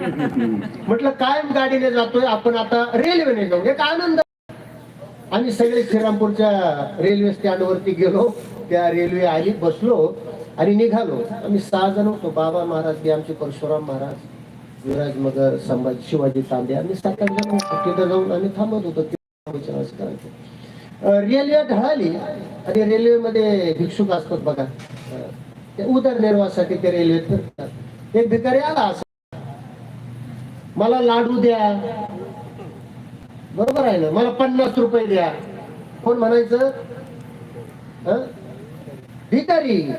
म्हटलं काय गाडीने जातोय आपण आता रेल्वेने जाऊ. एक आनंद. आम्ही सगळे श्रीरामपूरच्या रेल्वे स्टँडवरती गेलो. त्या रेल्वे आली बसलो आणि निघालो. आम्ही सहा जण होतो. बाबा महाराज बी आमचे परशुराम महाराज युवराज मगर संभाजी शिवाजी तांबे आम्ही सात आठ जण होतो. तिथं जाऊन आम्ही थांबत होतो. विचार असं रेल्वे ढळाली आणि रेल्वेमध्ये भिक्षुक असतात बघा. ते उदरनिर्वाहासाठी ते रेल्वेत फिरतात. एक भिकारी आला. असं मला लाडू द्या. बरोबर आहे ना? मला पन्नास रुपये द्या. कोण म्हणायचं? भिकारी.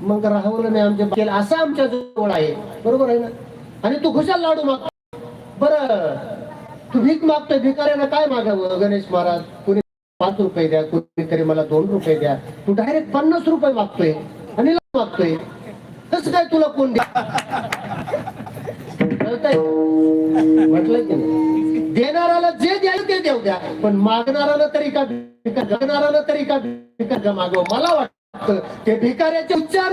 मग राहवलं नाही आमच्या केलं. असं आमच्या जवळ आहे. बरोबर आहे ना? आणि तू खुशाल लाडू माग. बर. तू भीक मागतोय. भिकाऱ्याला काय मागावं? गणेश महाराज कुणी पाच रुपये द्या. कुणीतरी मला दोन रुपये द्या. तू डायरेक्ट पन्नास रुपये मागतोय. आणि लाडू मागतोय. कसं काय तुला कोण द्या कळतंय? म्हटलं की नाही? देणाराला जे द्याल ते देऊ द्या. पण मागणाराला तरी का जगणाराला तरी का भिकार मागव मला वाटतं ते भिकाऱ्याचे उच्चार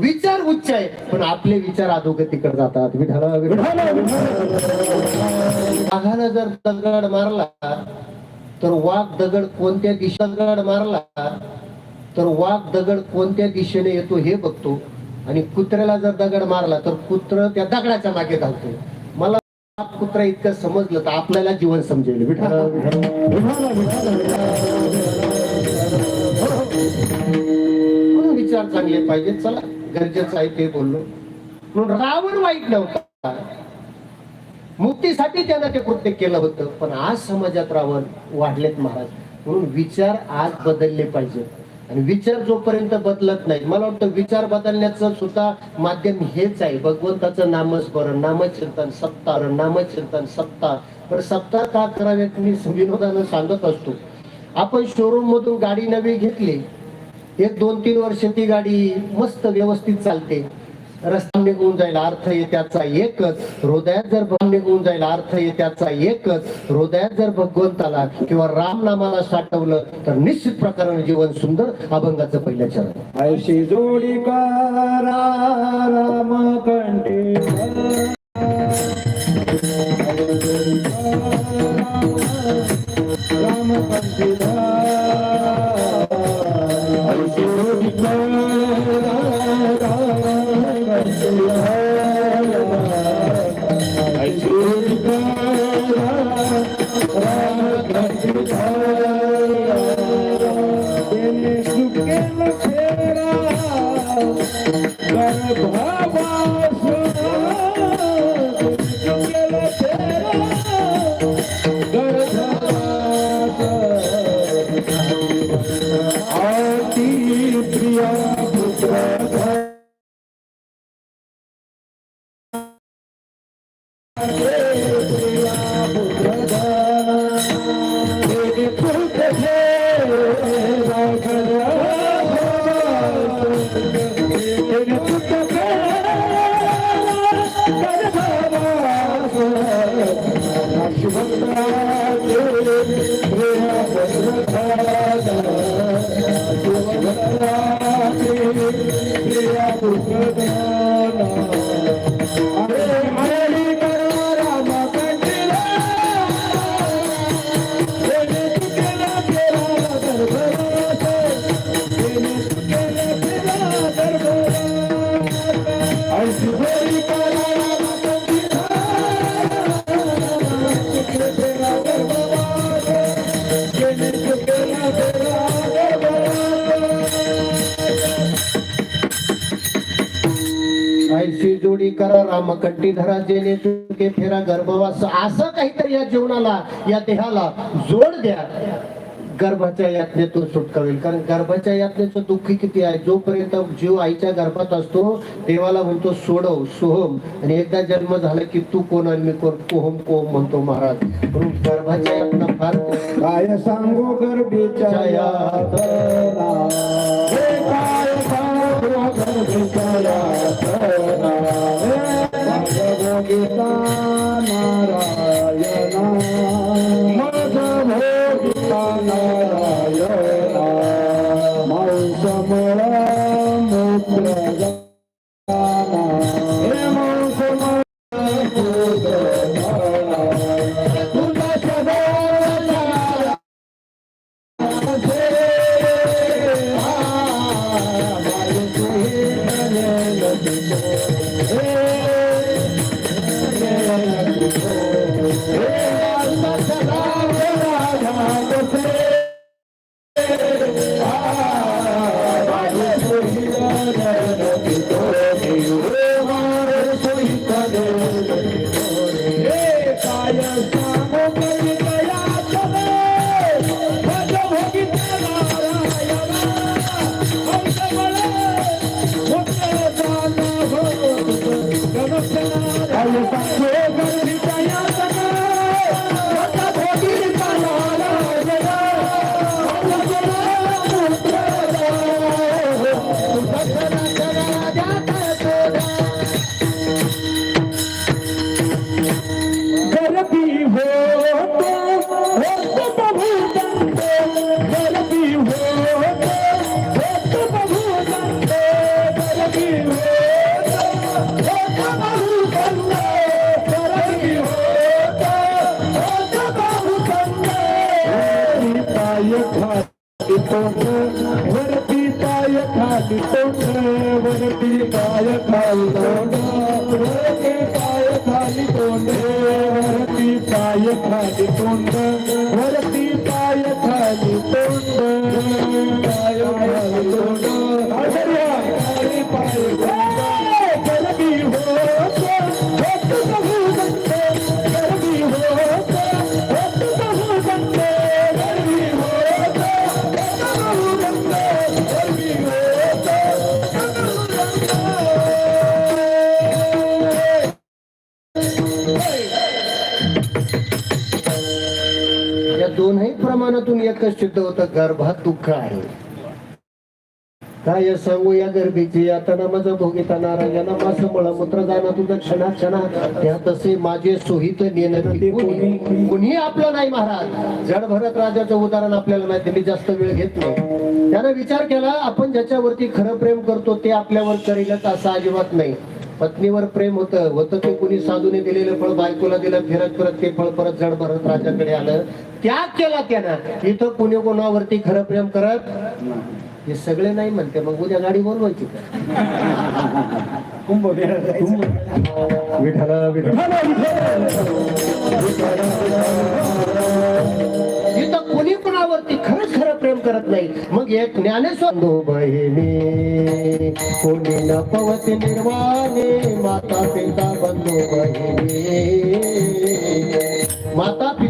विचार उच्च आहे. पण आपले विचार अधोगतीकडे जातात. विठाला वाघानं जर दगड मारला तर वाघ दगड कोणत्या दिशा दगड मारला तर वाघ दगड कोणत्या दिशेने येतो हे बघतो. आणि कुत्र्याला जर दगड मारला तर कुत्र त्या दगडाच्या मागे धावतो मला कुत्रा इतकं समजलं तर आपल्याला जीवन समजेल. विठाला म्हणून हो, विचार चांगले पाहिजे चला गरजेचं आहे ते बोललो. म्हणून रावण वाईट नव्हता. मुक्तीसाठी त्यानं ते कृत्य केलं होतं पण आज समाजात रावण वाढलेत महाराज. म्हणून विचार आज बदलले पाहिजेत. आणि विचार जोपर्यंत बदलत नाही मला वाटतं विचार बदलण्याचं सुद्धा माध्यम हेच आहे. भगवंताचं नामस्मरण नामचिंतन सत्तार नामचिंतन सत्ता. पण सत्ता का कराव्यात मी विनोदानं सांगत असतो. आपण शोरूम मधून गाडी नवी घेतली. एक दोन तीन वर्ष ती गाडी मस्त व्यवस्थित चालते. रस्ता निघून जाईल अर्थ आहे त्याचा एकच. हृदयात जर भाव निघून जाईल अर्थ आहे त्याचा एकच. हृदयात जर भगवंताला किंवा राम नामाला साठवलं तर निश्चित प्रकारे जीवन सुंदर अभंगाचं पहिलं चरण. ऐशी जोडी राम कंठे. अरे जोडी करा रामकंठी धरा जेणे चुके फेरा गर्भवास असं काहीतरी या जीवनाला या देहाला जोड द्या. गर्भाच्या यातनेतून सुटका होईल. कारण गर्भाच्या यातनेचं दुःख किती आहे? जोपर्यंत जीव आईच्या गर्भात असतो देवाला म्हणतो सोडव सोहम. आणि एकदा जन्म झाला की तू कोण आणि मी कोण? कोहम कोहम म्हणतो महाराज. म्हणून गर्भाच्या यातना फार काय सांगू गर्भीच्या यातना? वरती पाय खाली तोंड वरती पाय खाली तोंड वरती पाय खाली तोंड. वरती पाय खाली तोंड वरती पाय खाली तोंड पाय खाली तोंड. आचार्य खाली प्रमाणातून एकच सिद्ध होतं गर्भात दुःख आहे. काय सांगू या गर्भीची? आता माझं भोगिता नारायणा माझं मूत्र जाणं तुझं क्षणा क्षणा त्या तसे माझे सोहित कुणी आपलं नाही महाराज. जड भरत राजाचं उदाहरण आपल्याला माहिती मी जास्त वेळ घेत नाही. त्यानं विचार केला आपण ज्याच्यावरती खरं प्रेम करतो ते आपल्यावर करेलच असं अजिबात नाही. पत्नीवर प्रेम होतं. होतं ते कुणी साधूने दिलेलं फळ बायकोला दिलं फिरत फिरत ते फळ परत जड भरत राजाकडे आलं. त्याग केला त्यानं. इथं कुणी कोणावरती खरं प्रेम करत हे सगळे नाही म्हणते. मग उद्या गाडी बोलवायची का? विठाला जिथं कोणी कोणावरती खरंच खरं प्रेम करत नाही? मग एक ज्ञानेश्वर बहिणी कोणी न पवती निर्वाणे माता पिता बंधू बहिणी माता पिता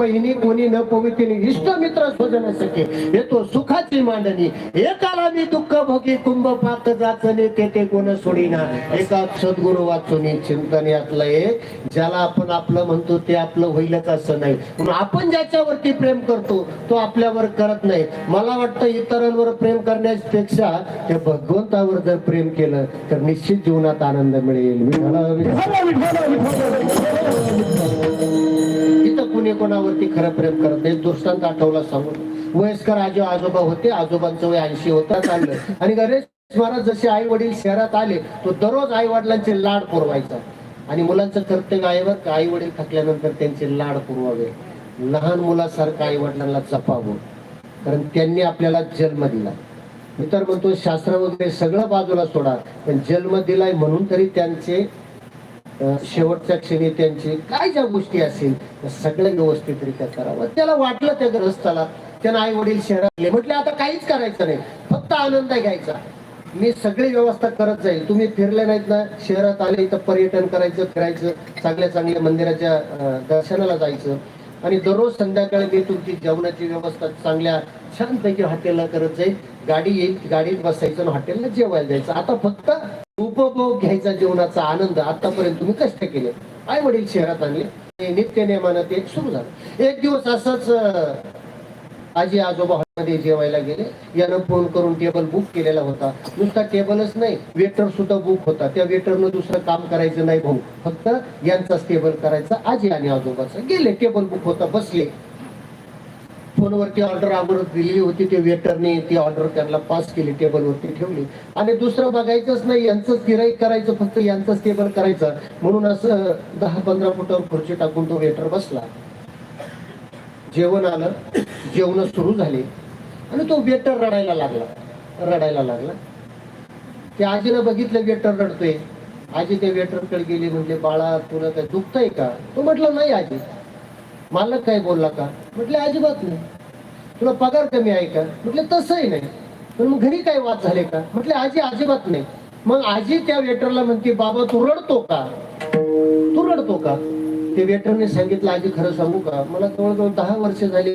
बहिणी कोणी न पवित्री इष्ट मित्र स्वजन सखे येतो सुखाची मांडणी एकाला मी दुःख भोगी कुंभ पाक जाचने ते ते कोण सोडीना एका सद्गुरु वाचून चिंतन यातलं एक ज्याला आपण आपलं म्हणतो ते आपलं होईलच असं नाही म्हणून आपण ज्याच्यावरती प्रेम करतो तो आपल्यावर करत नाही मला वाटतं इतरांवर प्रेम करण्यापेक्षा त्या भगवंतावर जर प्रेम केलं तर निश्चित जीवनात आनंद मिळेल विठ्ठला, विठ्ठला. इथं कुणी कोणावरती खरं प्रेम करत नाही दृष्टांत आठवला सांगून. वयस्कर आजो आजोबा होते आजोबांचं वय ऐंशी होता चाललं आणि गणेश महाराज जसे आई वडील शहरात आले तो दररोज आई वडिलांचे लाड पुरवायचा. आणि मुलांचं कर्तव्य आहे आई वडील थकल्यानंतर त्यांचे लाड पुरवावे. लहान मुलासारखं आई वडिलांना जपावं. कारण त्यांनी आपल्याला जन्म दिला. मी तर म्हणतो शास्त्र वगैरे सगळं बाजूला सोडा पण जन्म दिलाय म्हणून तरी त्यांचे शेवटच्या क्षणी त्यांची काय ज्या गोष्टी असतील त्या सगळं व्यवस्थितरित्या करावं. त्याला वाटलं त्या ग्रस्ताला त्यानं आई वडील शहरात आले म्हटले आता काहीच करायचं नाही फक्त आनंद घ्यायचा. मी सगळी व्यवस्था करत जाईल. तुम्ही फिरले नाहीत ना शहरात आले तर पर्यटन करायचं फिरायचं चांगल्या चांगल्या मंदिराच्या दर्शनाला जायचं. आणि दररोज संध्याकाळी मी तुमची जेवणाची व्यवस्था चांगल्या छानपैकी हॉटेलला करत जाईल. गाडी येईल गाडीत बसायचं आणि हॉटेलला जेवायला जायचं आता फक्त उपभोग घ्यायचा जीवनाचा आनंद आतापर्यंत तुम्ही कष्ट केले. आई वडील शहरात आणले. नित्य नियमानं ते सुरू झालं. एक दिवस असंच आजी आजोबा हॉलमध्ये जेवायला गेले. यानं फोन करून टेबल बुक केलेला होता. नुसता टेबलच नाही वेटर सुद्धा बुक होता. त्या वेटरनं दुसरं काम करायचं नाही भाऊ. फक्त यांचाच टेबल करायचा आजी आणि आजोबाचा. गेले टेबल बुक होता बसले. फोनवरती ऑर्डर अगोदर दिलेली होती ते वेटरने ती ऑर्डर त्यांना पास केली टेबलवरती ठेवली. आणि दुसरं बघायचंच नाही यांचंच गिराईक करायचं फक्त यांचंच टेबल करायचं. म्हणून असं दहा पंधरा फुटावर खुर्ची टाकून तो वेटर बसला. जेवण आलं जेवण सुरू झाले. आणि तो वेटर रडायला लागला रडायला लागला. त्या आजीनं बघितलं वेटर रडतोय. आजी त्या वेटरकडे गेली म्हणजे बाळा तुला काय दुखतंय का? तो म्हटलं नाही आजी. मालक काय बोलला का? म्हटले अजिबात नाही. तुला पगार कमी आहे का? म्हटलं तसंही नाही. पण मग घरी काय वाद झाले का? म्हटले आजी अजिबात नाही. मग आजी त्या वेटरला म्हणते बाबा तू रडतो का? तू रडतो का? ते वेटरने सांगितलं आजी खरं सांगू का? मला जवळजवळ दहा वर्ष झाली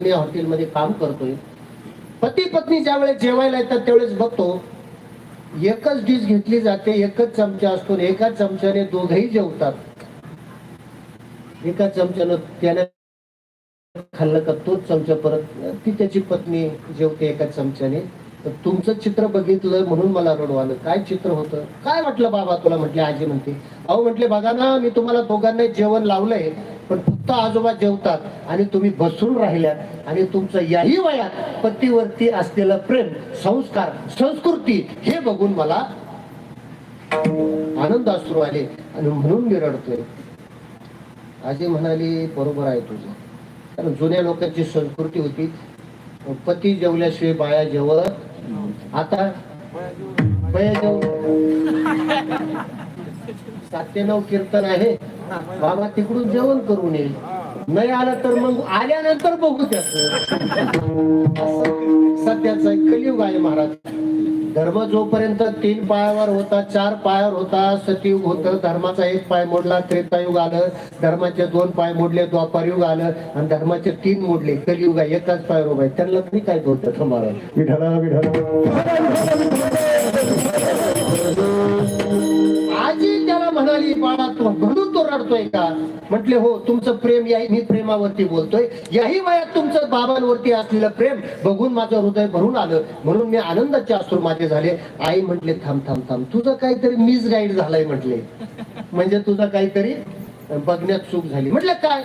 मी हॉटेलमध्ये काम करतोय. पती पत्नी ज्या वेळेस जेवायला येतात त्यावेळेस बघतो. एकच डिश घेतली जाते एकच चमचा असतो एकाच चमच्याने दोघही जेवतात. एका चमच्यानं त्याने खाल्लं का तोच चमचा परत ती त्याची पत्नी जेवते एका चमच्याने. तर तुमचं चित्र बघितलं म्हणून मला रडू आलं. काय चित्र होतं? काय वाटलं बाबा तुला म्हटले आजी म्हणते. अहो म्हटले बघा ना मी तुम्हाला दोघांना जेवण लावलंय पण फक्त आजोबा जेवतात आणि तुम्ही बसून राहिल्यात आणि तुमचं याही वयात पतीवरती असलेलं प्रेम संस्कार संस्कृती हे बघून मला आनंद अश्रू आले आणि म्हणून मी रडतोय. आजी म्हणाली बरोबर आहे तुझं. कारण जुन्या लोकांची संस्कृती होती. पती जेवल्याशिवाय बाया जेवत आता बया जेव सात नऊ कीर्तन आहे. बाबा तिकडून जेवण करून येईल. नाही आलं तर मग आल्यानंतर बघू त्याच. सध्याचा कलियुग आहे महाराज. धर्म जोपर्यंत तीन पायावर होता चार पायावर होता सतयुग होतं धर्माचा एक पाय मोडला त्रेतायुग आलं धर्माचे दोन पाय मोडले द्वापार युग आलं आणि धर्माचे तीन मोडले कलियुग आहे एकाच पायावर उभा आहे. त्यांना मी काय बोलतात तुम्हाला विठाला विठाला म्हणाली बाळा तू म्हणून तो रडतोय का? म्हटले हो तुमचं प्रेम याही मी प्रेमावरती बोलतोय. याही वयात तुमचं बाबांवरती असलेलं प्रेम बघून माझं हृदय भरून आलं. म्हणून मी आनंदाचे अश्रू माझे झाले. आई म्हटले थांब थांब थांब. तुझं काहीतरी मिस गाईड झालाय म्हटले. म्हणजे तुझं काहीतरी बघण्यात चूक झाली. म्हटलं काय?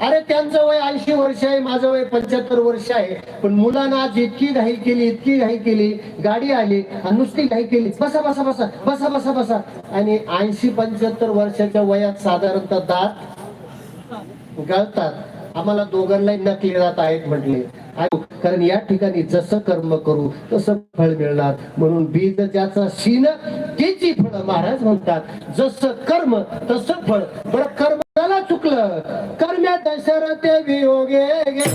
अरे त्यांचं वय ऐंशी वर्ष आहे माझं वय पंच्याहत्तर वर्ष आहे. पण मुलांना आज इतकी घाई केली इतकी घाई केली गाडी आली आणि नुसती घाई केली. बसा बसा बसा बसा बसा बसा. आणि ऐंशी पंच्याहत्तर वर्षाच्या वयात साधारणतः दात गळतात. आम्हाला दोघांनाही नकली जात आहेत म्हटले. कारण या ठिकाणी जसं कर्म करू तसं फळ मिळणार. म्हणून बीज ज्याचा शीन त्याची फळ महाराज म्हणतात. जसं कर्म तसं फळ. बरं कर्म त्याला चुकलं. कर्म्या दशरथ वियोगे गे.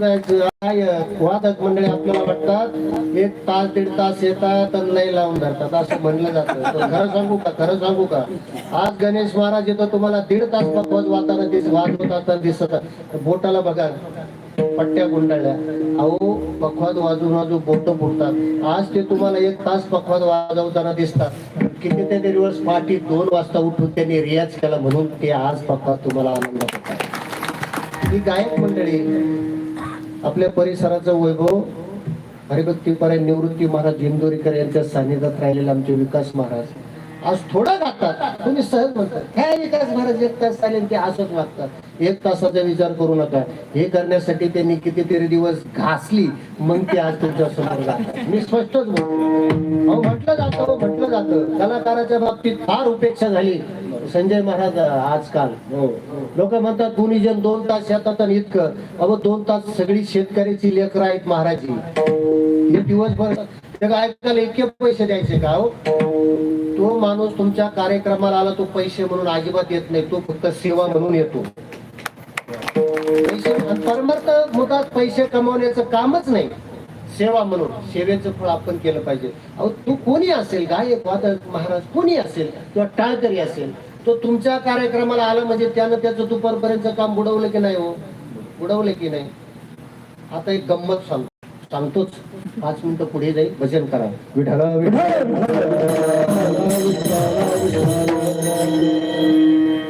वारकरी वादक मंडळी आपल्याला वाटतात एक तास दीड तास येतात आणि लय लावून धरतात. असं म्हणलं जातं. खरं सांगू का? खरं सांगू का? आज गणेश महाराज येतो तुम्हाला दीड तास पकवाज वाताना दिस वाजवतात दिसत बोटाला बघा पट्ट्या गुंडाळल्या. अहो पखवाद वाजून वाजून बोट फुटतात. आज ते तुम्हाला एक तास पखवाद वाजवताना दिसतात. कितीतरी दिवस पाठी दोन वाजता उठून त्यांनी रियाज केला म्हणून ते आज पखवाद तुम्हाला आनंद होतात. ही गायक मंडळी आपल्या परिसराचं वैभव हरिभक्तीपराय निवृत्ती महाराज इंदोरीकर यांच्या सानिध्यात राहिलेले आमचे विकास महाराज आज थोडं गातात तुम्ही सहज म्हणतात काय विकास महाराज एक तास चालेल ते असंच वागतात. एक तासाचा विचार करू नका. हे करण्यासाठी त्यांनी कितीतरी दिवस घासली. मग ते आज तुमच्यासमोर मी स्पष्टच बोलतो. अहो म्हटलं जातं म्हटलं जातं. कलाकाराच्या बाबतीत फार उपेक्षा झाली. संजय महाराज आजकाल. हो. लोक म्हणतात दोन्ही जण दोन तास शेतात आणि इतकं. अहो दोन तास सगळी शेतकऱ्याची लेकर आहेत महाराजी. हे दिवसभर ते ऐकायला इतके पैसे द्यायचे का हो? तो माणूस तुमच्या कार्यक्रमाला आला तो पैसे म्हणून अजिबात येत नाही. तो फक्त सेवा म्हणून येतो. पैसे परमार्थ मुळात पैसे कमवण्याचं कामच नाही. सेवा म्हणून सेवेचं फळ आपण केलं पाहिजे. अहो तू कोणी असेल गायक वादक महाराज कोणी असेल? किंवा टाळकरी असेल? तो तुमच्या कार्यक्रमाला आला म्हणजे त्यानं त्याचं दुपारपर्यंत काम बुडवलं की नाही हो? बुडवलं की नाही? आता एक गंमत सांगतो सांगतोच. पाच मिनिटं पुढे जाईल भजन करा. विठला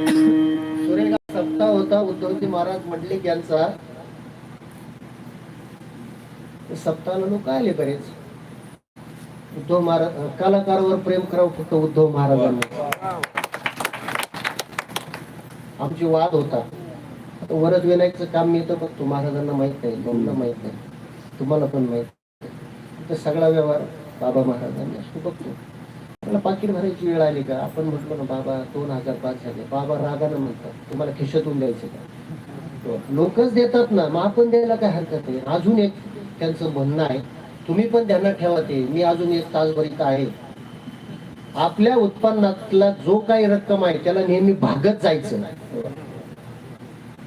सुरेगाव सप्ताह होता उद्धवजी महाराज मंडलिक यांचा सप्ताहाला लोक आले बरेच. उद्धव महाराज कलाकारावर प्रेम करावं फक्त उद्धव महाराजांना. आमची वाद होता. आता वरद विनायकचं काम मी तर बघतो महाराजांना माहीत नाही लोकांना माहीत नाही. तुम्हाला पण माहीत नाही. तर सगळा व्यवहार बाबा महाराजांनी असतो बघतो. मला पाकिट भरायची वेळ आली का? आपण म्हटलो ना बाबा दोन हजार पाच झाले. बाबा रागानं म्हणतात तुम्हाला खिशातून द्यायचं का? लोकच देतात ना. मग आपण द्यायला काय हरकत नाही अजून एक त्यांचं म्हणणं आहे तुम्ही पण ध्यानात ठेवा ते. मी अजून एक तासभर इथं आहे. आपल्या उत्पन्नातला जो काही रक्कम आहे त्याला नेहमी भागत जायचं. नाही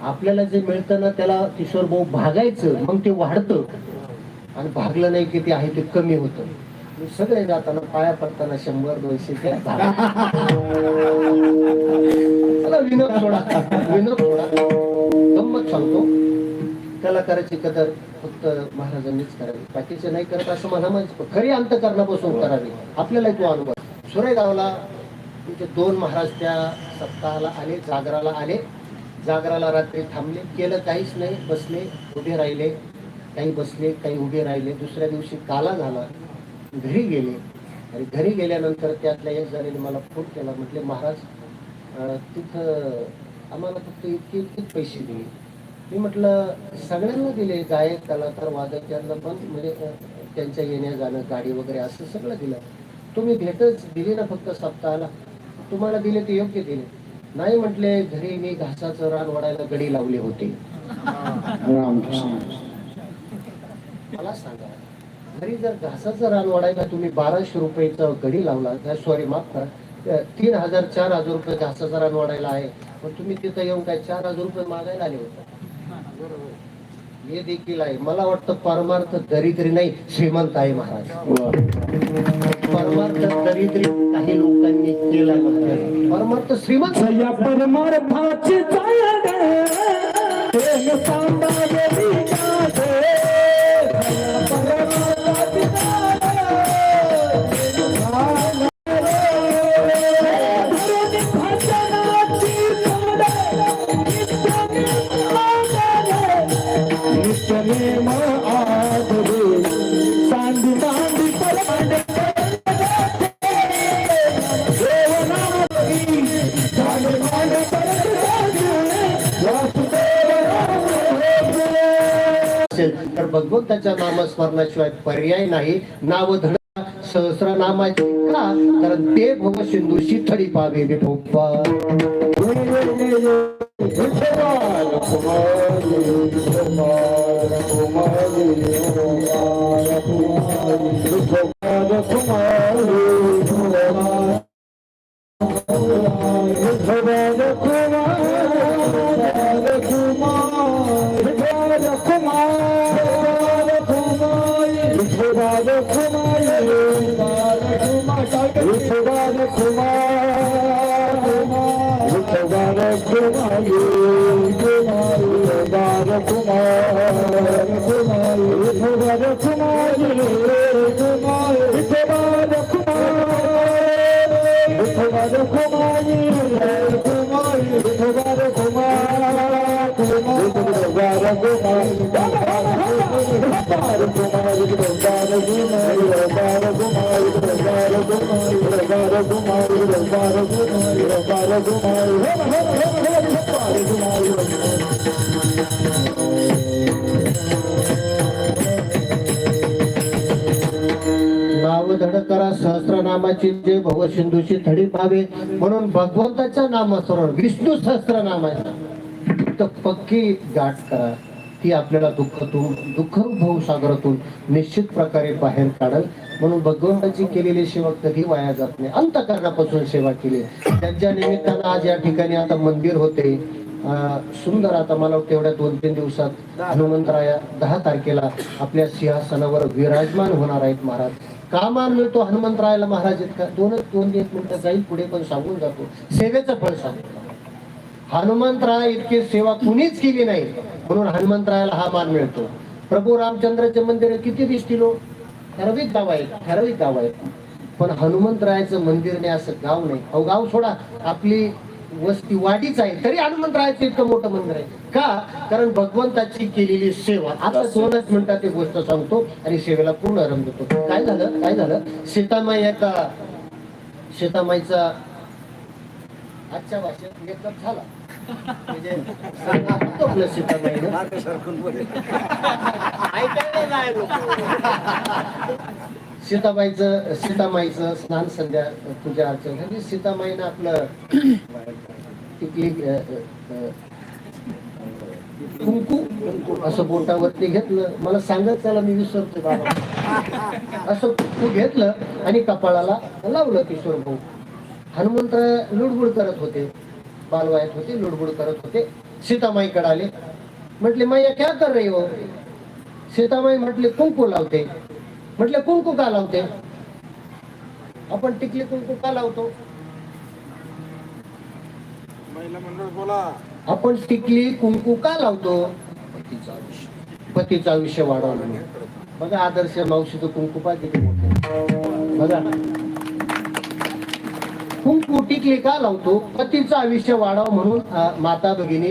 आपल्याला जे मिळतं ना त्याला किशोर भाऊ भागायचं मग ते वाढतं. आणि भागलं नाही की ते आहे ते कमी होतं. मी सगळे जाताना पाया पडताना शंभर दोनशे चला विनोद थोडा विनोद थोडा गंमत सांगतो. कलाकाराची कदर फक्त महाराजांनीच करावी. बाकीचे नाही करत असं म्हणा म्हणजे खरी अंतकरणापासून करावी. आपल्याला तो अनुभव. सुरेगावला तिथे दोन महाराज त्या सप्ताहाला आले जागराला आले. जागराला रात्री थांबले केलं काहीच नाही बसले उभे राहिले. काही बसले काही उभे राहिले. दुसऱ्या दिवशी काला झाला. घरी गेले. आणि घरी गेल्यानंतर त्यातल्या एक जणांनी मला फोन केला. म्हटले महाराज तिथं आम्हाला फक्त इतके इतकेच पैसे दिले. मी म्हटलं सगळ्यांना दिले. गायक कलाकार वादक त्यांना पण म्हणजे त्यांच्या येण्या जाणं गाडी वगैरे असं सगळं दिलं. तुम्ही भेटच दिली ना फक्त सप्ताहाला. तुम्हाला दिले ते योग्य दिले. नाही म्हटले घरी मी घासाचं रान वाढायला गडी लावले होते. मला सांगा घरी जर घासाचं रान वाढायला तुम्ही बाराशे रुपयाचा गडी लावला सॉरी माफ करा तीन हजार चार हजार रुपये घासाचा रान वाढायला आहे पण तुम्ही तिथं येऊन काय चार हजार रुपये मागायला आले होते? हे देखील आहे. मला वाटतं परमार्थ दरिद्री नाही श्रीमंत आहे महाराज. परमार्थ दरिद्री काही लोकांनी केला परमार्थ श्रीमंत या परमार्थाची तर त्याच्या नामस्मरणाशिवाय पर्याय नाही नाव धड सहस्रनामाची का कारण ते भव सिंधूशी थडी पावे विठोबा नाव करा सहस्रनामाची जे भव सिंधूशी थडी पावे म्हणून भगवंताच्या नामासरोवर विष्णू सहस्रनाम आहे तर पक्की गाठ करा. ती आपल्याला दुःखातून दुःख भाऊ सागरातून निश्चित प्रकारे बाहेर काढल. म्हणून भगवंताची केलेली सेवा कधी वाया जात नाही. अंतकरणापासून सेवा केली. त्यांच्या निमित्तानं आज या ठिकाणी आता मंदिर होते. सुंदर आता मला वाटतं एवढ्या दोन तीन दिवसात हनुमंतराया दहा तारखेला आपल्या सिंहासनावर विराजमान होणार आहेत महाराज. का मान मिळतो हनुमंतरायाला महाराज इतका दोनच दोन एक मिनिटं जाईल पुढे पण सांगून जातो. सेवेचं फळ सांगतो. हनुमंतराय इतकी सेवा कुणीच केली नाही म्हणून हनुमंतरायाला हा मान मिळतो. प्रभू रामचंद्राचे मंदिर किती दिसतील? ठराविक गाव आहेत ठराविक गाव आहेत. पण हनुमंतरायाचं मंदिर नाही असं गाव नाही. अहो गाव सोडा आपली वस्ती वाडीच आहे तरी हनुमंतरायाचं इतकं मोठं मंदिर आहे. का? कारण भगवंताची केलेली सेवा आता दोनच मिनिटात एक गोष्ट सांगतो आणि सेवेला पूर्ण आरंभ देतो काय झालं? काय झालं? सीतामाई एका सीतामाईचा आजच्या भाषेत मेकअप झाला. सीताबाईचं सीतामाईचं स्नान संध्या पूजा अर्चना झाली. सीतामाईनं आपलं टिकली कुंकू असं बोटावरती घेतलं. मला सांगत त्याला मी विसरतो बाबा. असं कुंकू घेतलं आणि कपाळाला लावलं किशोर भाऊ. हनुमंत लुडबुड करत होते. बालवायत होते लुडबुड करत होते. सीतामाईकडे आले म्हटले मैया क्या कर रही हो? सीतामाई म्हटले कुंकू लावते. म्हटले कुंकू का लावते? आपण टिकली कुंकू का लावतो? महिला मंडळ बोला. आपण टिकली कुंकू का लावतो? पतीचं आयुष्य. पतीचं आयुष्य वाढवा म्हणून. बघा आदर्श मावशीचं कुंकू पा किती मोठं. बघा कुंकू टिकली का लावतो पतीचं आयुष्य वाढावं म्हणून माता भगिनी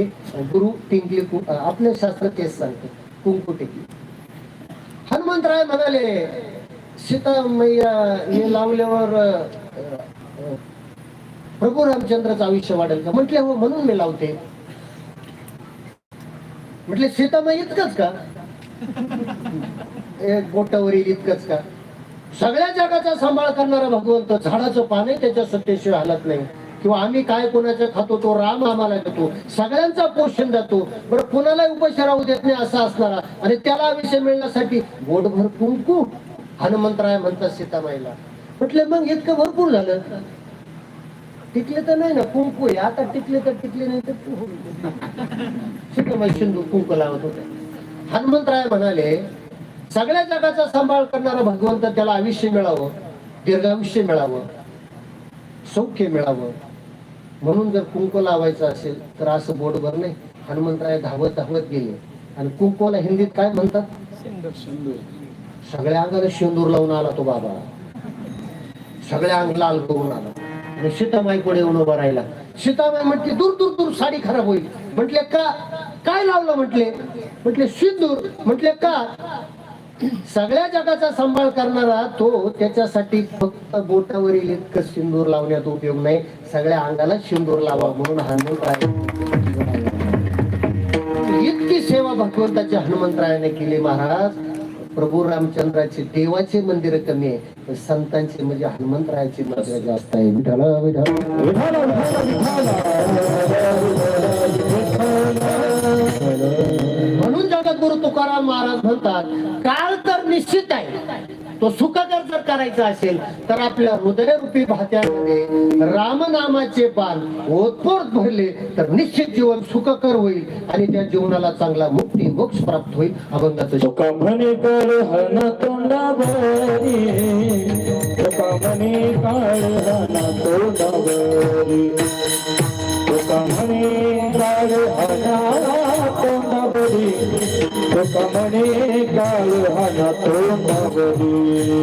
गुरु टिंकली आपले शास्त्र तेच सांगते. कुंकू टिकली हनुमंतराय म्हणाले सीता मैया हे लावल्यावर प्रभू रामचंद्राचं आयुष्य वाढेल का? म्हटले हो म्हणून मी लावते. म्हटले सीतामाई इतकंच का? एक इतकंच का? सगळ्या जगाचा सांभाळ करणारा भगवंत झाडाचं पान त्याच्या सत्तेशिवाय हलत नाही. किंवा आम्ही काय कोणाचं खातो तो राम आम्हाला देतो. सगळ्यांचा पोषण देतो. बरं कोणालाही उपाशी राहू देत नाही असा असणारा. आणि त्याला विषय मिळण्यासाठी बोटभर कुंकू हनुमंतराय म्हणतात सीतामाईला म्हटले मग इतकं भरपूर झालं. टिकले तर नाही ना कुंकू आहे. आता टिकले तर टिकले नाही तर सीतामाई सिंधू कुंकू लावत होते हनुमंतराय म्हणाले सगळ्या जगाचा सांभाळ करणारा भगवंत त्याला आयुष्य मिळावं दीर्घायुष्य मिळावं सौख्य मिळावं. म्हणून जर कुंकू लावायचं असेल तर असं बोटभर नाही हनुमंतराय धावत धावत गेले. आणि कुंकूला हिंदीत काय म्हणतात? सगळ्या अंगाला शेंदूर लावून आला तो बाबा. सगळ्या अंग लाल करून आला. आणि सीतामाई पुढे येऊन उभा राहिला. सीतामाई म्हटली दूर दूर दूर साडी खराब होईल. म्हटले का? काय लावलं? म्हटले. म्हटले सिंदूर. म्हटले का? सगळ्या जगाचा सांभाळ करणारा तो त्याच्यासाठी फक्त बोटावरील इतकं सिंदूर लावण्यात उपयोग नाही. सगळ्या अंगाला सिंदूर लावा म्हणून हनुमंतराय इतकी सेवा भगवंताच्या हनुमंतरायाने केली महाराज. प्रभू रामचंद्राचे देवाचे मंदिर कमी आहे. संतांचे म्हणजे हनुमंतरायाचे मंदिर जास्त आहे. विठाला विठाला सद्गुरु तुकाराम महाराज म्हणतात काळ तर निश्चित आहे. तो सुखकर जर करायचा असेल तर आपल्या हृदयरूपी भात्यामध्ये रामनामाचे बाल ओतपोत भरले तर निश्चित जीवन सुखकर होईल आणि त्या जीवनाला चांगला मुक्ती मोक्ष प्राप्त होईल. अभंगाचं शब्द. तुका म्हणे कमनी कला तो नगरी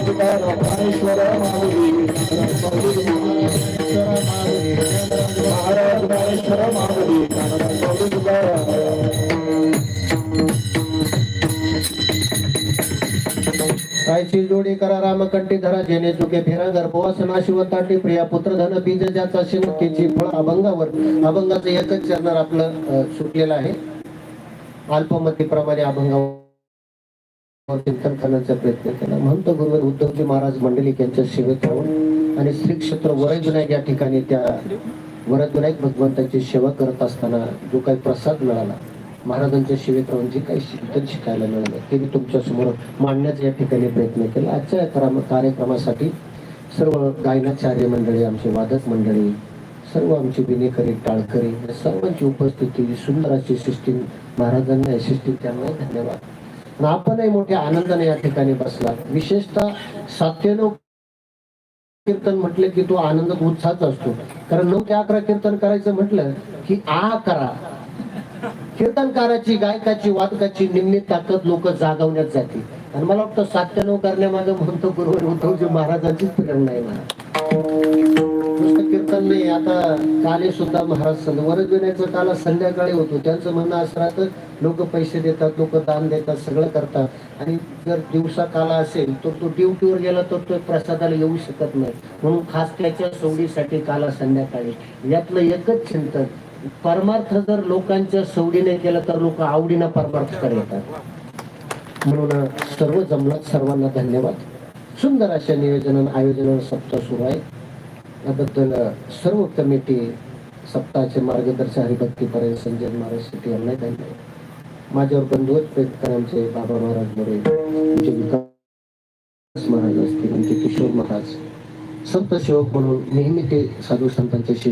ज्ञानेश्वर महाराज ज्ञानेश्वर कायची जोडी करा रामकंठी धरा जेणे चुके फेरा गर्भवास शिवताटी प्रिया पुत्र धन बीज ज्याचा शिवकेची फळ अभंगावर. अभंगाचं एकच चरणार आपलं सुटलेलं आहे. अल्पमतीप्रमाणे अभंगावर. चिंतन करण्याचा प्रयत्न केला. महंत गुरुवर उद्धवजी महाराज मंडलिक यांच्या सेवेत राहून आणि श्री क्षेत्र वरदविनायक या ठिकाणी त्या वरदविनायक भगवंतांची सेवा करत असताना जो काही प्रसाद मिळाला महाराजांच्या सेवेत राहून जे काही चिंतन शिकायला मिळालं ते मी तुमच्यासमोर मांडण्याचा या ठिकाणी प्रयत्न केला. आजच्या या कार्यक्रमासाठी सर्व गायनाचार्य मंडळी आमचे वादक मंडळी सर्व आमची विनेकरी टाळकरी या सर्वांची उपस्थिती सुंदर अशी सिस्टीम महाराजांना या सिस्टीम त्यांना धन्यवाद. आणि आपणही मोठ्या आनंदाने या ठिकाणी बसला. विशेषतः सात्यनव कीर्तन म्हटलं की तो आनंद उत्साहच असतो. कारण नऊ ते अकरा कीर्तन करायचं म्हटलं की आ करा. कीर्तनकाराची गायकाची वादकाची निम्मी ताकद लोक जागवण्यात जाते. आणि मला वाटतं सात्यनव करण्यामागे म्हणतो गुरुवार उद्धवजी महाराजांचीच प्रेरणा आहे मला नुसतं कीर्तन नाही आता काले सुद्धा महाराज वरच विनायचं काल संध्याकाळी होतो. त्यांचं म्हणणं असं राहतं लोक पैसे देतात लोक दान देतात सगळं करतात. आणि जर दिवसा काला असेल तर तो ड्युटीवर गेला तर तो प्रसादाला येऊ शकत नाही. म्हणून खास त्याच्या सवडीसाठी काला संध्याकाळी. यातलं एकच चिंतन परमार्थ जर लोकांच्या सवडीने केला तर लोक आवडीनं परमार्थकडे येतात म्हणून सर्व जमलात सर्वांना धन्यवाद. सुंदर अशा नियोजन आयोजन सप्ताह सुरू आहे. याबद्दल सर्व कमिटी सप्ताहाचे मार्गदर्शक हरिभक्तीपर्यंत संजय महाराज शेट्टी यांना त्यांनी माझ्यावर बंधूच प्रेरित आमचे बाबा महाराज मोरे आमचे विकास महाराज असतील आमचे किशोर महाराज संत सेवक म्हणून नेहमी ते साधू संतांच्या